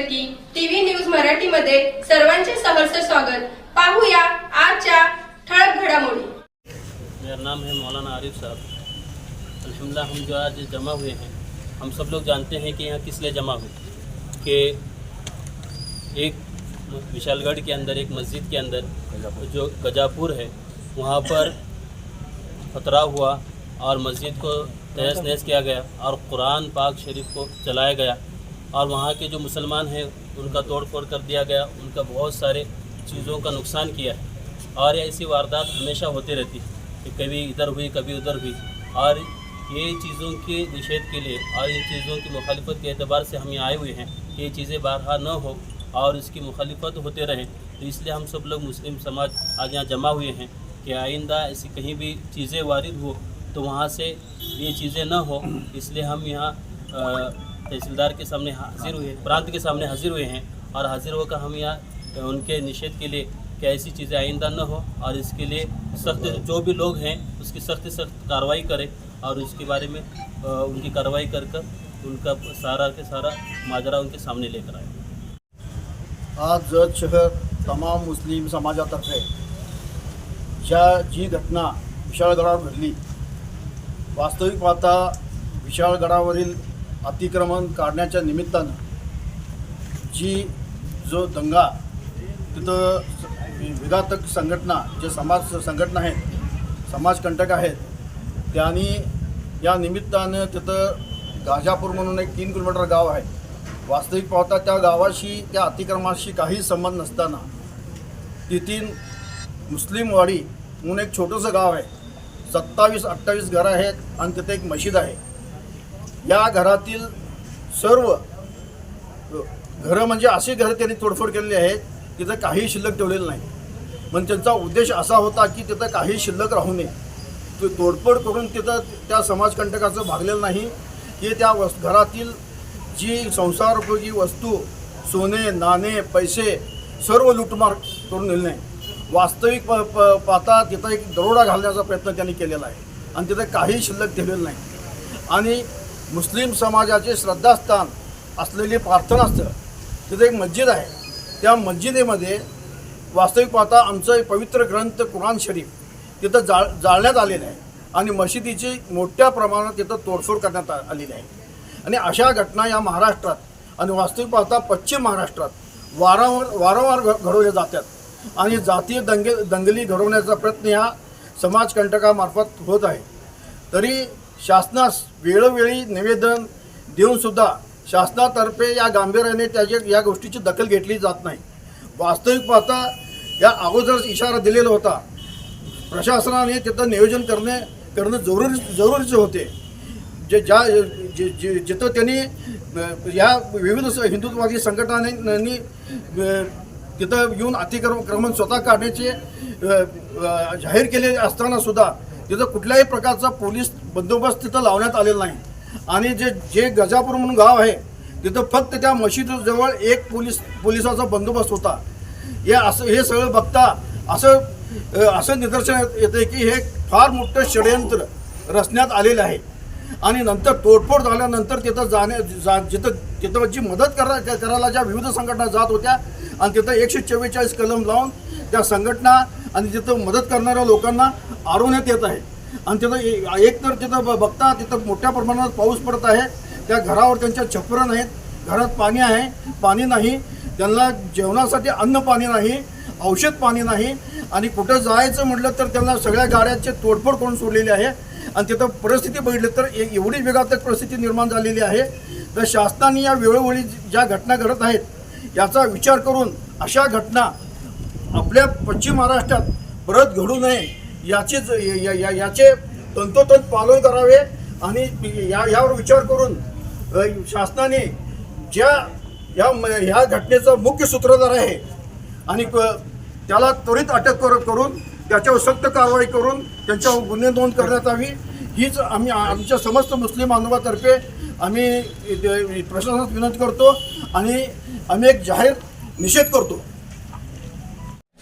की TV news मराठीमध्ये सर्वांचे सहर्ष स्वागत. पाहूया आजच्या ठळक घडामोडी. मेरा नाम है मौलाना आरिफ साहब। अल्हम्दुलिल्लाह, हम जो आज जमा हुए हैं, हम सब लोग जानते हैं कि यहाँ किस लिए जमा हुए। कि एक विशालगढ़ के अंदर, एक मस्जिद के अंदर जो गजापुर है, वहाँ पर पथराव हुआ और मस्जिद को तहस नहस किया गया और कुरान पाक शरीफ को जलाया गया। और वहाँ के जो मुसलमान हैं, उनका तोड़ फोड़ कर दिया गया, उनका बहुत सारे चीज़ों का नुकसान किया है। और ऐसी वारदात हमेशा होती रहती है कि कभी इधर हुई, कभी उधर हुई। और ये चीज़ों के निषेध के लिए और इन चीज़ों की मुखालफत के अतबार से हम यहाँ आए हुए हैं ये चीज़ें बारहा न हो और इसकी मुखालफत होते रहें। तो इसलिए हम सब लोग मुस्लिम समाज आज यहाँ जमा हुए हैं कि आइंदा ऐसी कहीं भी चीज़ें वारिद हो तो वहाँ से ये चीज़ें न हो। इसलिए हम यहाँ तहसीलदार के सामने हाजिर हुए प्रांत के सामने हाजिर हुए हैं और हाजिर होकर हम यहाँ उनके निषेध के लिए कि ऐसी चीज़ें आइंदा न हो और इसके लिए सख्त जो भी लोग हैं, उसकी सख्त सख्त कार्रवाई करें और उसके बारे में उनकी कार्रवाई कर कर उनका सारा के सारा माजरा उनके सामने लेकर आए। आज जत शहर तमाम मुस्लिम समाजातर्फे ज्या जी घटना विशाळगडावर घडली। वास्तविक पाहता विशाळगडावरील अतिक्रमण काढण्याच्या निमित्तानं जी जो दंगा तिथं विघातक संघटना जे समाज संघटना आहेत समाजकंटक आहेत त्यांनी या निमित्तानं तिथं गाजापूर म्हणून एक तीन किलोमीटर गाव आहे. वास्तविक पाहता त्या गावाशी त्या अतिक्रमणाशी काही संबंध नसताना तिथीन मुस्लिमवाडी म्हणून एक छोटंसं गाव आहे. सत्तावीस अठ्ठावीस घरं आहेत आणि तिथे एक मशीद आहे. या घरातील सर्व घरं म्हणजे अशी घरं त्यांनी तोडफोड केलेली आहेत तिथं काही शिल्लक ठेवलेलं नाही. पण त्यांचा उद्देश असा होता की तिथं काही शिल्लक राहू नये. ते तोडफोड करून तिथं त्या समाजकंटकाचं भागलेलं नाही. की त्या वस् घरातील जी संसारोपयोगी वस्तू सोने नाणे पैसे सर्व लुटमार करून दिले नाही. वास्तविक प प- पाहता तिथं एक दरोडा घालण्याचा प्रयत्न त्यांनी केलेला आहे. आणि तिथं काही शिल्लक ठेवलेलं नाही. आणि मुस्लिम समाजाचे श्रद्धास्थान असलेली प्रार्थनास्थळ तिथे एक मस्जिद आहे. त्या मस्जिदेमध्ये वास्तविक पाहता आमचं एक पवित्र ग्रंथ कुराण शरीफ तिथं जाळ जाळण्यात आलेलं आहे आणि मशिदीची मोठ्या प्रमाणात तिथं तोडफोड करण्यात आलेली आहे. आणि अशा घटना या महाराष्ट्रात आणि वास्तविक पाहता पश्चिम महाराष्ट्रात वारंवार वारंवार घडवल्या जातात. आणि जातीय दंगे दंगली घडवण्याचा प्रयत्न ह्या समाजकंटकामार्फत होत आहे. तरी शासनास वेळोवेळी निवेदन देऊनसुद्धा शासनातर्फे या गांभीर्याने त्याच्या या गोष्टीची दखल घेतली जात नाही. वास्तविक पाहता या अगोदरच इशारा दिलेला होता. प्रशासनाने तिथं नियोजन करणे करणं जरुरी जरुरीचे होते. जे ज्या जे जे जिथं त्यांनी ह्या या विविध हिंदुत्ववादी संघटनांनी तिथं येऊन अतिक्रमण स्वतः काढण्याचे जाहीर केले असतानासुद्धा तिथं कुठल्याही प्रकारचा पोलीस बंदोबस्त तिथं लावण्यात आलेला नाही. आणि जे जे गजापूर म्हणून गाव आहे तिथं फक्त त्या मशिदीजवळ एक पोलीस पोलिसाचा बंदोबस्त होता. हे असं हे सगळं बघता असं असं निदर्शनात येते की हे फार मोठं षडयंत्र रचण्यात आलेलं आहे. आणि नंतर तोडफोड झाल्यानंतर तिथं जाण्या जा जिथं तिथं जी मदत करा करायला ज्या विविध संघटना जात होत्या आणि तिथं एकशे चव्वेचाळीस कलम लावून त्या संघटना आणि तिथं मदत करणाऱ्या लोकांना आरवण्यात येत आहे. आणि तिथं एक तर तिथं ब- बघता तिथं मोठ्या प्रमाणात पाऊस पडत आहे. त्या घरावर त्यांच्या छपरं नाहीत. घरात पाणी आहे. पाणी नाही. त्यांना जेवणासाठी अन्न पाणी नाही. औषध पाणी नाही. आणि कुठं जायचं म्हटलं तर त्यांना सगळ्या गाड्यांचे तोडफोड करून सोडलेली आहे. आणि तिथं परिस्थिती बघितली तर एवढी वेगातक परिस्थिती निर्माण झालेली आहे. तर शासनाने या वेळोवेळी ज्या घटना घडत आहेत याचा विचार करून अशा घटना आपल्या पश्चिम महाराष्ट्रात परत घडू नये याचेच या- या- याचे तंतोतंत पालन करावे आणि या यावर विचार करून शासनाने ज्या या म- ह्या घटनेचा मुख्य सूत्रधार आहे आणि क- त्याला त्वरित अटक कर करून त्याच्यावर सक्त कारवाई करून त्यांच्यावर गुन्हे नोंद करण्यात यावी. हीच आम्ही आमच्या समस्त मुस्लिम बांधवातर्फे आम्ही प्रशासनात प्रशासनास विनंती करतो आणि आम्ही एक जाहीर निषेध करतो.